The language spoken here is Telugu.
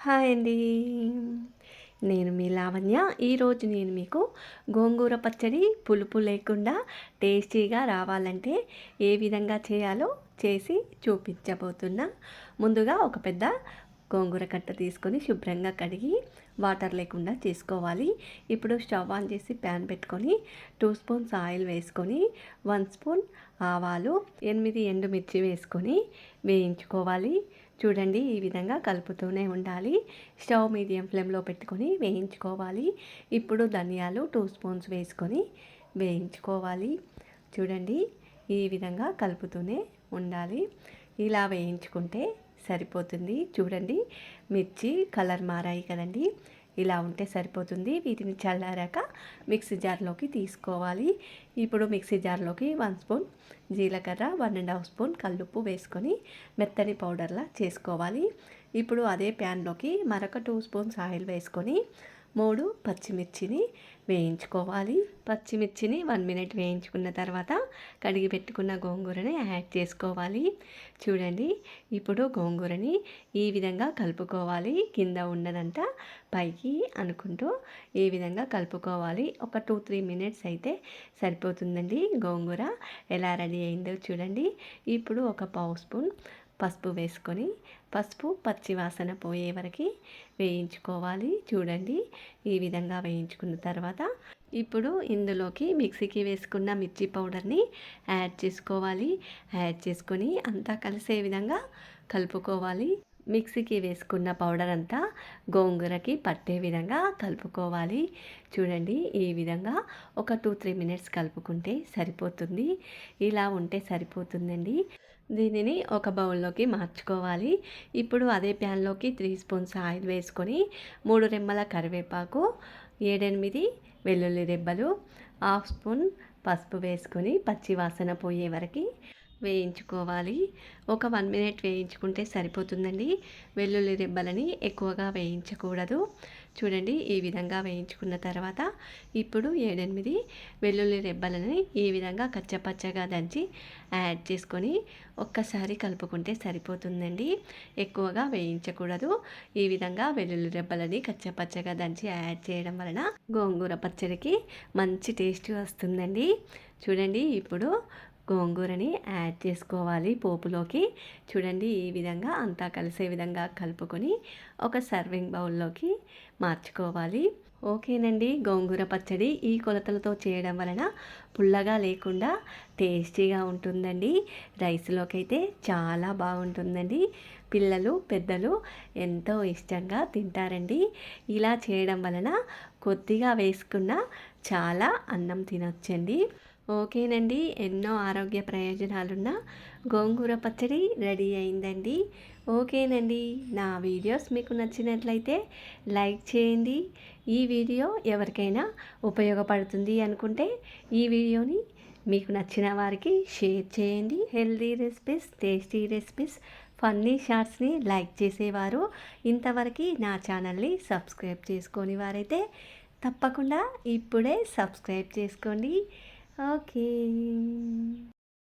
హాయ్ అండి. నేను మీ లావణ్య. ఈరోజు నేను మీకు గోంగూర పచ్చడి పులుపు లేకుండా టేస్టీగా రావాలంటే ఏ విధంగా చేయాలో చేసి చూపించబోతున్నా. ముందుగా ఒక పెద్ద గోంగూర కట్ట తీసుకొని శుభ్రంగా కడిగి వాటర్ లేకుండా చేసుకోవాలి. ఇప్పుడు స్టవ్ ఆన్ చేసి ప్యాన్ పెట్టుకొని టూ స్పూన్స్ ఆయిల్ వేసుకొని వన్ స్పూన్ ఆవాలు ఎనిమిది ఎండుమిర్చి వేసుకొని వేయించుకోవాలి. చూడండి ఈ విధంగా కలుపుతూనే ఉండాలి. స్టవ్ మీడియం ఫ్లేమ్లో పెట్టుకొని వేయించుకోవాలి. ఇప్పుడు ధనియాలు టూ స్పూన్స్ వేసుకొని వేయించుకోవాలి. చూడండి ఈ విధంగా కలుపుతూనే ఉండాలి. ఇలా వేయించుకుంటే సరిపోతుంది. చూడండి మిర్చి కలర్ మారాయి కదండి. ఇలా ఉంటే సరిపోతుంది. వీటిని చల్లారాక మిక్సీ జార్లోకి తీసుకోవాలి. ఇప్పుడు మిక్సీ జార్లోకి వన్ స్పూన్ జీలకర్ర వన్ అండ్ హాఫ్ స్పూన్ కల్లుప్పు వేసుకొని మెత్తని పౌడర్లా చేసుకోవాలి. ఇప్పుడు అదే ప్యాన్లోకి మరొక టూ స్పూన్స్ ఆయిల్ వేసుకొని మూడు పచ్చిమిర్చిని వేయించుకోవాలి. పచ్చిమిర్చిని వన్ మినిట్ వేయించుకున్న తర్వాత కడిగి పెట్టుకున్న గోంగూరని యాడ్ చేసుకోవాలి. చూడండి ఇప్పుడు గోంగూరని ఈ విధంగా కలుపుకోవాలి. కింద ఉన్నదంతా పైకి అనుకుంటూ ఈ విధంగా కలుపుకోవాలి. ఒక టూ త్రీ మినిట్స్ అయితే సరిపోతుందండి గోంగూర. ఎలా రెడీ అయిందో చూడండి. ఇప్పుడు ఒక పావు స్పూన్ పసుపు వేసుకొని పసుపు పచ్చి వాసన పోయే వరకు వేయించుకోవాలి. చూడండి ఈ విధంగా వేయించుకున్న తర్వాత ఇప్పుడు ఇందులోకి మిక్సీకి వేసుకున్న మిర్చి పౌడర్ని యాడ్ చేసుకోవాలి. యాడ్ చేసుకొని అంతా కలిసే విధంగా కలుపుకోవాలి. మిక్సీకి వేసుకున్న పౌడర్ అంతా గోంగూరకి పట్టే విధంగా కలుపుకోవాలి. చూడండి ఈ విధంగా ఒక టూ త్రీ మినిట్స్ కలుపుకుంటే సరిపోతుంది. ఇలా ఉంటే సరిపోతుందండి. దీనిని ఒక బౌల్లోకి మార్చుకోవాలి. ఇప్పుడు అదే ప్యాన్లోకి త్రీ స్పూన్స్ ఆయిల్ వేసుకొని మూడు రెమ్మల కరివేపాకు ఏడెనిమిది వెల్లుల్లి రెబ్బలు హాఫ్ స్పూన్ పసుపు వేసుకొని పచ్చి వాసన పోయే వరకు వేయించుకోవాలి. ఒక వన్ మినిట్ వేయించుకుంటే సరిపోతుందండి. వెల్లుల్లి రెబ్బలని ఎక్కువగా వేయించకూడదు. చూడండి ఈ విధంగా వేయించుకున్న తర్వాత ఇప్పుడు ఏడెనిమిది వెల్లుల్లి రెబ్బలని ఈ విధంగా కచ్చపచ్చగా దంచి యాడ్ చేసుకొని ఒక్కసారి కలుపుకుంటే సరిపోతుందండి. ఎక్కువగా వేయించకూడదు. ఈ విధంగా వెల్లుల్లి రెబ్బలని కచ్చపచ్చగా దంచి యాడ్ చేయడం వలన గోంగూర పచ్చడికి మంచి టేస్ట్ వస్తుందండి. చూడండి ఇప్పుడు గోంగూరని యాడ్ చేసుకోవాలి పోపులోకి. చూడండి ఈ విధంగా అంతా కలిసే విధంగా కలుపుకొని ఒక సర్వింగ్ బౌల్లోకి మార్చుకోవాలి. ఓకేనండి. గోంగూర పచ్చడి ఈ కొలతలతో చేయడం వలన పుల్లగా లేకుండా టేస్టీగా ఉంటుందండి. రైస్లోకి అయితే చాలా బాగుంటుందండి. పిల్లలు పెద్దలు ఎంతో ఇష్టంగా తింటారండి. ఇలా చేయడం వలన కొద్దిగా వేసుకున్న చాలా అన్నం తినొచ్చండి. ఓకేనండి. ఎన్నో ఆరోగ్య ప్రయోజనాలున్న గోంగూర పచ్చడి రెడీ అయిందండి. ఓకేనండి. నా వీడియోస్ మీకు నచ్చినట్లయితే లైక్ చేయండి. ఈ వీడియో ఎవరికైనా ఉపయోగపడుతుంది అనుకుంటే ఈ వీడియోని మీకు నచ్చిన వారికి షేర్ చేయండి. Healthy recipes tasty recipes funny షార్ట్స్ని like చేసేవారు. ఇంతవరకు నా ఛానల్ని సబ్స్క్రైబ్ చేసుకొని వారైతే తప్పకుండా ఇప్పుడే సబ్స్క్రైబ్ చేసుకోండి. ఓకే.